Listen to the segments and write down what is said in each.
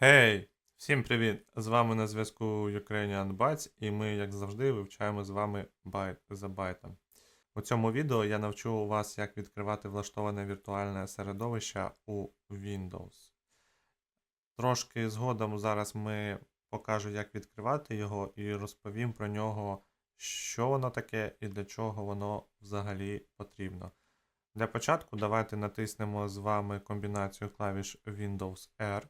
Гей! Всім привіт! З вами на зв'язку Ukrainian Bytes, і ми, як завжди, вивчаємо з вами байт за байтом. У цьому відео я навчу вас, як відкривати влаштоване віртуальне середовище у Windows. Трошки згодом зараз ми покажу, як відкривати його, і розповім про нього, що воно таке і для чого воно взагалі потрібно. Для початку давайте натиснемо з вами комбінацію клавіш Windows R.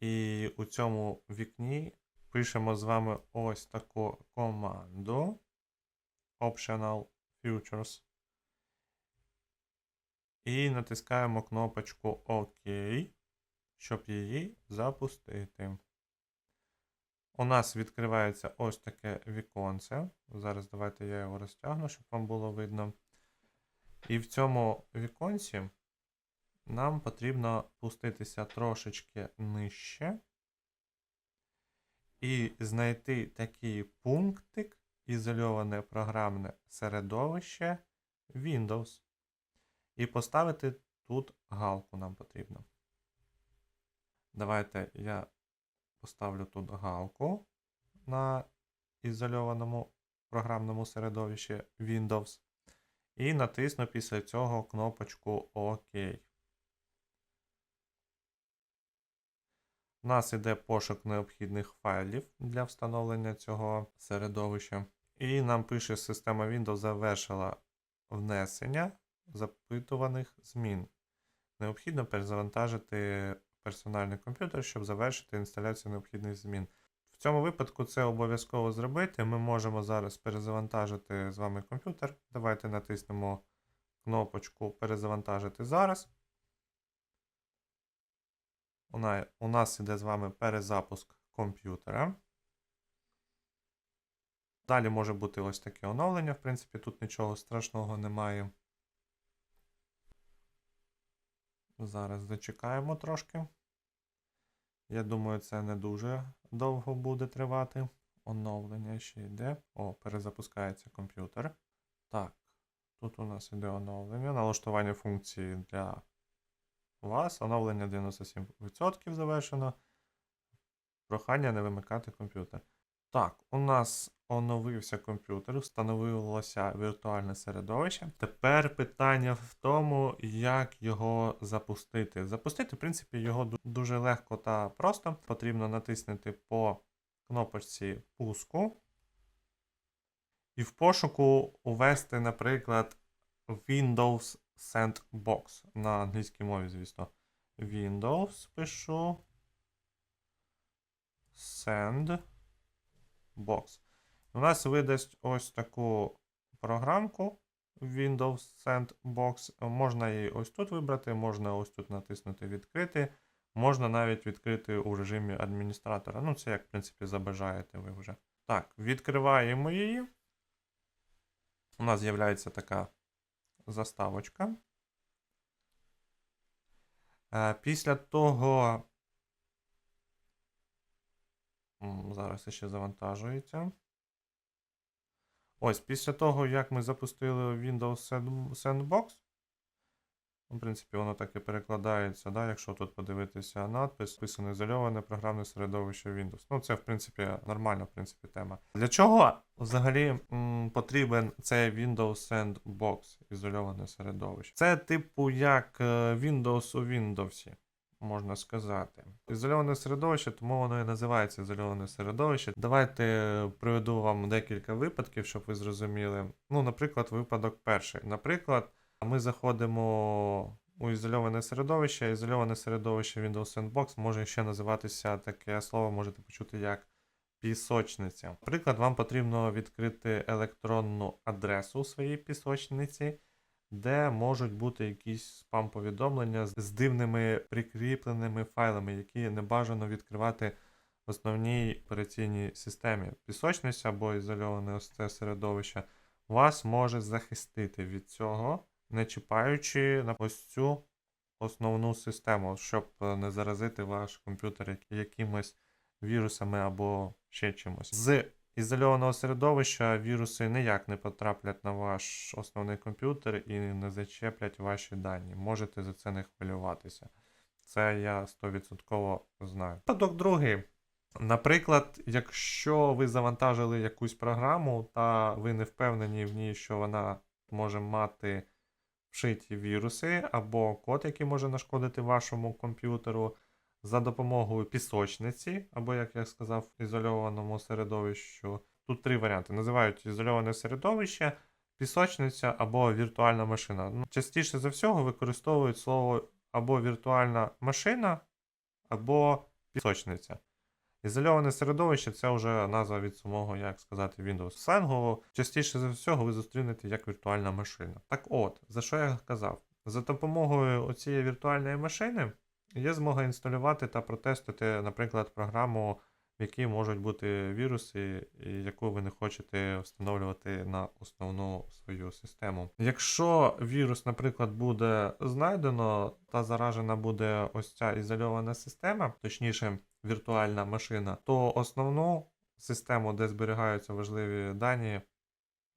І у цьому вікні пишемо з вами ось таку команду Optional Futures. І натискаємо кнопочку ОК, щоб її запустити. У нас відкривається ось таке віконце. Зараз давайте я його розтягну, щоб вам було видно. І в цьому віконці нам потрібно пуститися трошечки нижче і знайти такий пунктик ізольоване програмне середовище Windows. І поставити тут галку нам потрібно. Давайте я поставлю тут галку на ізольованому програмному середовищі Windows. І натисну після цього кнопочку ОК. У нас іде пошук необхідних файлів для встановлення цього середовища. І нам пише система Windows завершила внесення запитуваних змін. Необхідно перезавантажити персональний комп'ютер, щоб завершити інсталяцію необхідних змін. В цьому випадку це обов'язково зробити. Ми можемо зараз перезавантажити з вами комп'ютер. Давайте натиснемо кнопочку Перезавантажити зараз. У нас іде з вами перезапуск комп'ютера. Далі може бути ось таке оновлення. В принципі, тут нічого страшного немає. Зараз зачекаємо трошки. Я думаю, це не дуже довго буде тривати. Оновлення ще йде. О, перезапускається комп'ютер. Так, тут у нас іде оновлення. Налаштування функції для вас. Оновлення 97% завершено. Прохання не вимикати комп'ютер. Так, у нас оновився комп'ютер, встановилося віртуальне середовище. Тепер питання в тому, як його запустити. Запустити, в принципі, його дуже легко та просто. Потрібно натиснути по кнопочці пуску. І в пошуку увести, наприклад, Windows Sandbox. На англійській мові, звісно. Windows пишу. Sandbox. У нас видасть ось таку програмку Windows Sandbox. Можна її ось тут вибрати, можна ось тут натиснути Відкрити. Можна навіть відкрити у режимі адміністратора. Ну, це як, в принципі, забажаєте ви вже. Так, відкриваємо її. У нас з'являється така заставочка. Е, Після того. Зараз ще завантажується. Ось, після того, як ми запустили Windows Sandbox, в принципі, воно так і перекладається, да, якщо тут подивитися надпис, писано ізольоване програмне середовище Windows. Ну, це, в принципі, нормальна, в принципі, тема. Для чого взагалі м, потрібен цей Windows Sandbox, ізольоване середовище? Це, типу, як е, Windows у Windows. Можна сказати. Ізольоване середовище, тому воно і називається ізольоване середовище. Давайте приведу вам декілька випадків, щоб ви зрозуміли. Ну, наприклад, випадок перший. Наприклад, ми заходимо у ізольоване середовище. Ізольоване середовище Windows Sandbox може ще називатися таке слово, можете почути як пісочниця. Наприклад, вам потрібно відкрити електронну адресу у своїй пісочниці, де можуть бути якісь спам-повідомлення з- дивними прикріпленими файлами, які не бажано відкривати в основній операційній системі. Пісочниця або ізольоване середовище вас може захистити від цього, не чіпаючи на ось цю основну систему, щоб е, не заразити ваш комп'ютер як- якимось вірусами або ще чимось. З ізольованого середовища віруси ніяк не потраплять на ваш основний комп'ютер і не зачеплять ваші дані. Можете за це не хвилюватися. Це я 100% знаю. Випадок другий. Наприклад, якщо ви завантажили якусь програму, та ви не впевнені в ній, що вона може мати вшиті віруси або код, який може нашкодити вашому комп'ютеру, за допомогою пісочниці, або, як я сказав, ізольованому середовищу. Тут три варіанти. Називають ізольоване середовище, пісочниця або віртуальна машина. Ну, частіше за всього використовують слово або віртуальна машина, або пісочниця. Ізольоване середовище це вже назва від самого, як сказати, Windows сленгово. Частіше за всього ви зустрінете як віртуальна машина. Так от, за що я казав? За допомогою цієї віртуальної машини є змога інсталювати та протестити, наприклад, програму, в якій можуть бути віруси, яку ви не хочете встановлювати на основну свою систему. Якщо вірус, наприклад, буде знайдено та заражена буде ось ця ізольована система, точніше, віртуальна машина, то основну систему, де зберігаються важливі дані,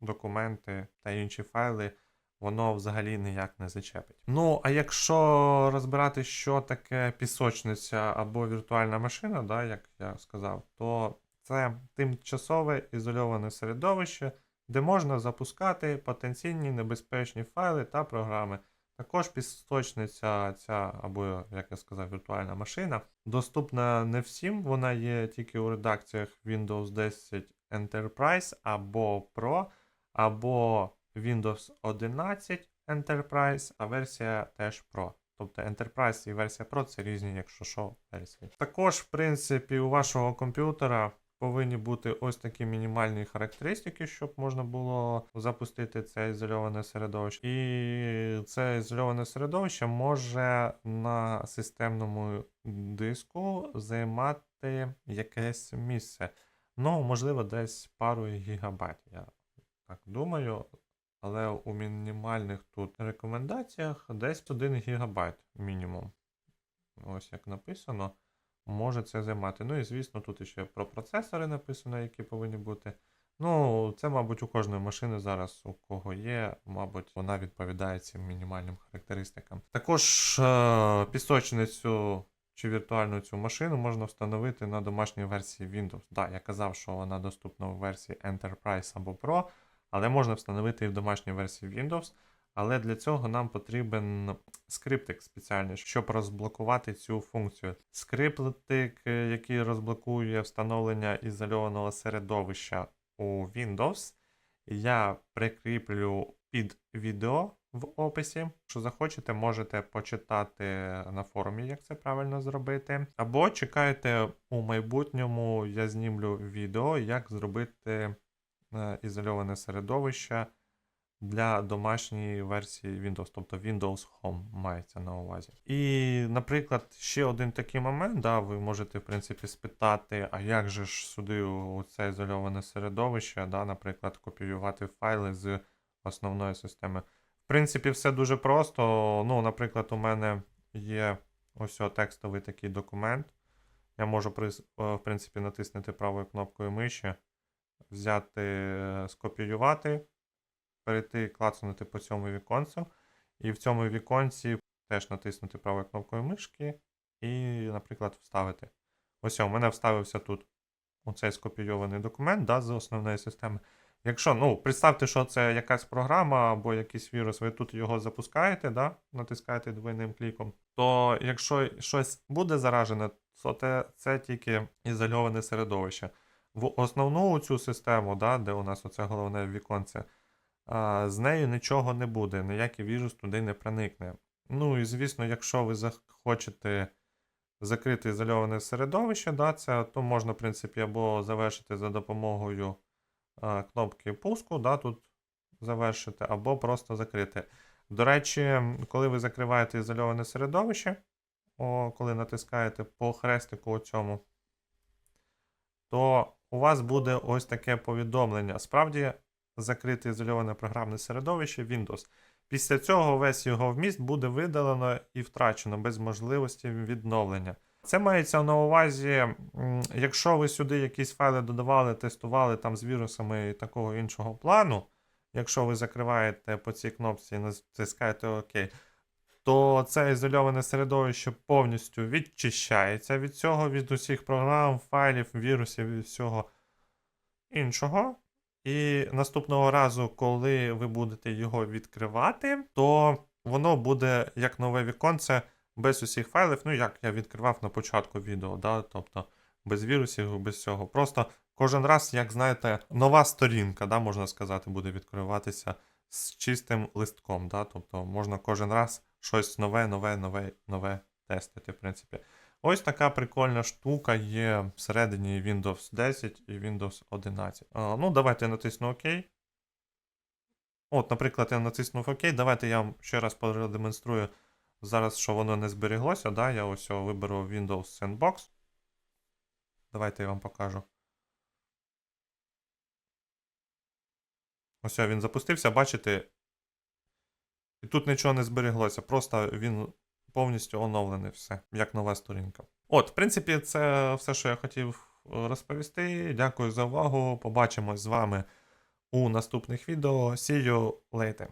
документи та інші файли, воно взагалі ніяк не зачепить. Ну, а якщо розбирати, що таке пісочниця або віртуальна машина, да, як я сказав, то це тимчасове ізольоване середовище, де можна запускати потенційні небезпечні файли та програми. Також пісочниця, ця, або, як я сказав, віртуальна машина, доступна не всім, вона є тільки у редакціях Windows 10 Enterprise або Pro, або Windows 11 Enterprise, а версія теж Pro. Тобто Enterprise і версія Pro це різні, якщо що, версії. Також, в принципі, у вашого комп'ютера повинні бути ось такі мінімальні характеристики, щоб можна було запустити це ізольоване середовище. І це ізольоване середовище може на системному диску займати якесь місце. Ну, можливо, десь пару гігабайт, я так думаю. Але у мінімальних тут рекомендаціях десь 1 гігабайт мінімум. Ось як написано, може це займати. Ну і звісно, тут ще про процесори написано, які повинні бути. Ну, це, мабуть, у кожної машини зараз, у кого є, мабуть, вона відповідає цим мінімальним характеристикам. Також е- пісочницю чи віртуальну цю машину можна встановити на домашній версії Windows. Так, да, я казав, що вона доступна у версії Enterprise або Pro але можна встановити і в домашній версії Windows. Але для цього нам потрібен скриптик спеціальний, щоб розблокувати цю функцію. Скриптик, який розблокує встановлення ізольованого середовища у Windows, я прикріплю під відео в описі. Якщо захочете, можете почитати на форумі, як це правильно зробити. Або чекайте у майбутньому, я знімлю відео, як зробити ізольоване середовище для домашньої версії Windows, тобто Windows Home мається на увазі. І, наприклад, ще один такий момент, да, ви можете, в принципі, спитати, а як же ж сюди у це ізольоване середовище, да, наприклад, копіювати файли з основної системи. В принципі, все дуже просто. Ну, Наприклад, у мене є ось текстовий такий документ. Я можу, в принципі, натиснути правою кнопкою миші взяти, е, скопіювати, перейти, клацнути по цьому віконцю. І в цьому віконці теж натиснути правою кнопкою мишки і, наприклад, вставити. Ось, у мене вставився тут оцей скопійований документ да, з основної системи. Якщо, ну, представте, що це якась програма або якийсь вірус, ви тут його запускаєте, да, натискаєте двойним кліком, то якщо щось буде заражене, то це, це тільки ізольоване середовище в основну цю систему, да, де у нас оце головне віконце, а, з нею нічого не буде, ніякий вірус туди не проникне. Ну і звісно, якщо ви захочете закрити ізольоване середовище, да, це, то можна, в принципі, або завершити за допомогою а, кнопки пуску, да, тут завершити, або просто закрити. До речі, коли ви закриваєте ізольоване середовище, о, коли натискаєте по хрестику цьому, то у вас буде ось таке повідомлення. Справді закрите ізольоване програмне середовище Windows. Після цього весь його вміст буде видалено і втрачено без можливості відновлення. Це мається на увазі, якщо ви сюди якісь файли додавали, тестували там з вірусами і такого іншого плану, якщо ви закриваєте по цій кнопці і натискаєте ОК, то це ізольоване середовище повністю відчищається від цього, від усіх програм, файлів, вірусів і всього іншого. І наступного разу, коли ви будете його відкривати, то воно буде як нове віконце без усіх файлів, ну як я відкривав на початку відео, да? тобто без вірусів, без цього. Просто кожен раз, як знаєте, нова сторінка, да, можна сказати, буде відкриватися з чистим листком. Да? Тобто можна кожен раз щось нове, нове, нове, нове тестити, в принципі. Ось така прикольна штука є всередині Windows 10 і Windows 11. А, ну, давайте я натисну ОК. От, наприклад, я натиснув ОК. Давайте я вам ще раз продемонструю зараз, що воно не зберіглося. Да? Я ось його виберу Windows Sandbox. Давайте я вам покажу. Ось він запустився, бачите. І тут нічого не зберіглося, просто він повністю оновлений все, як нова сторінка. От, в принципі, це все, що я хотів розповісти. Дякую за увагу. Побачимось з вами у наступних відео. See you later.